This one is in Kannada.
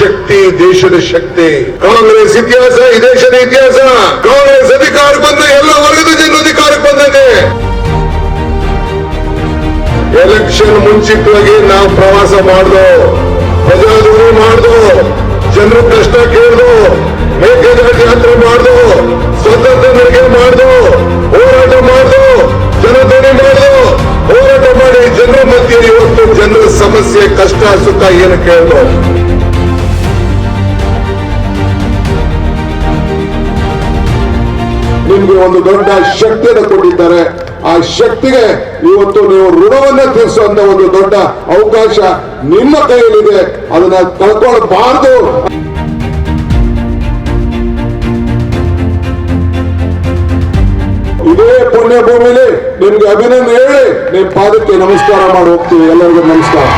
ಶಕ್ತಿ, ದೇಶದ ಶಕ್ತಿ. ಕಾಂಗ್ರೆಸ್ ಇತಿಹಾಸ, ಈ ದೇಶದ ಇತಿಹಾಸ. ಕಾಂಗ್ರೆಸ್ ಅಧಿಕಾರಕ್ಕೆ ಬಂದ ಎಲ್ಲ ವರ್ಗದ ಜನರು ಅಧಿಕಾರಕ್ಕೆ ಬಂದಿದೆ ಎಲೆಕ್ಷನ್ ಮುಂಚಿತವಾಗಿ ನಾವು ಪ್ರವಾಸ ಮಾಡ್ದು ಪ್ರಜಾದೂರು ಮಾಡ್ದು, ಜನರ ಕಷ್ಟ ಕೇಳ್ದು, ಮೇಕೆದಾಟು ಯಾತ್ರೆ ಮಾಡ್ದು ಸ್ವತಂತ್ರ ನಡಿಗೆ ಮಾಡ್ದು, ಹೋರಾಟ ಮಾಡ್ದು ಜನಧ್ವನಿ ಮಾಡ್ದು, ಹೋರಾಟ ಮಾಡಿ ಜನರ ಮಧ್ಯೆ ಇವತ್ತು ಜನರ ಸಮಸ್ಯೆ, ಕಷ್ಟ, ಸುಖ ಏನು ಕೇಳ್ದು. ನಿಮ್ಗೆ ಒಂದು ದೊಡ್ಡ ಶಕ್ತಿಯನ್ನು ಕೊಟ್ಟಿದ್ದಾರೆ. ಆ ಶಕ್ತಿಗೆ ಇವತ್ತು ನೀವು ಋಣವನ್ನ ತೀರಿಸುವಂತ ಒಂದು ದೊಡ್ಡ ಅವಕಾಶ ನಿಮ್ಮ ಕೈಯಲ್ಲಿದೆ. ಅದನ್ನ ಕಳ್ಕೊಳ್ಬಾರ್ದು ಇದೇ ಪುಣ್ಯ ಭೂಮಿಲಿ ನಿಮ್ಗೆ ಅಭಿನಂದನೆ ಹೇಳಿ, ನಿಮ್ ಪಾದಕ್ಕೆ ನಮಸ್ಕಾರ ಮಾಡಿ ಹೋಗ್ತೀವಿ. ಎಲ್ಲರಿಗೂ ನಮಸ್ಕಾರ.